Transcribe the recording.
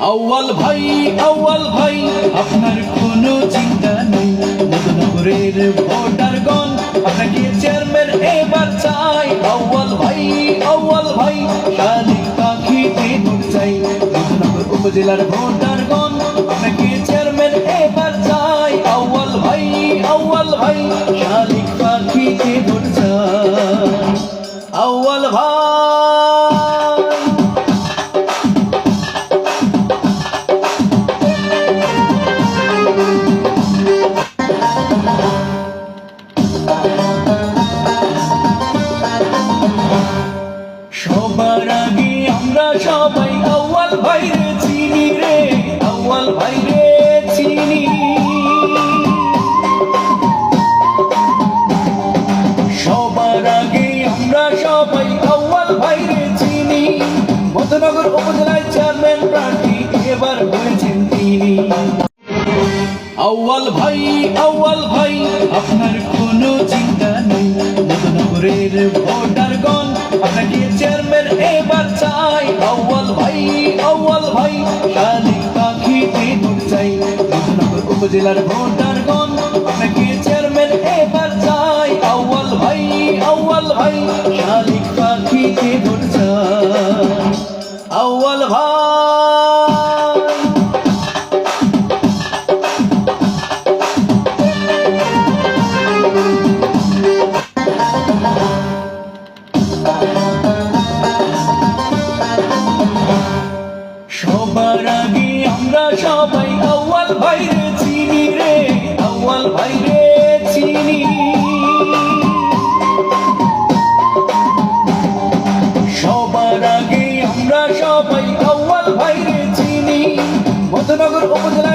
আউয়াল ভাই আউয়াল ভাই, আপনার কোনো চিন্তা নেই। মদনগরের ভোটারগণ আপনাকে চেয়ারম্যান এবার চাই। আউয়াল ভাই আউয়াল ভাই শালিক পাখিতে ভোট চাই। মদনগর উপজেলার ভোটারগণ আপনাকে চেয়ারম্যান এবার চাই। আউয়াল ভাই আউয়াল ভাই সবাই আউয়াল ভাইরে চিনি রে, আউয়াল ভাইরে চিনি। সবার আগে আমরা সবাই আউয়াল ভাইরে চিনি। মতনগর উপজেলায় চেয়ারম্যান প্রার্থী এবার হয়েছেন তিনি। আউয়াল ভাই আউয়াল ভাই, আপনার কোনো চিন্তা নেই। মদনগরের ভাই শালিক পাখিতে ভোট চাই। মদনগর উপজেলার ভোটার গণ, আপনাকে চেয়ারম্যান এবার চাই। আউয়াল ভাই আউয়াল ভাই শালিক সবাই আউয়াল ভাইরে চিনি রে, আউয়াল ভাইরে চিনি। সবার আগে আমরা সবাই আউয়াল ভাইরে চিনি। মধ্যনগর প্রার্থী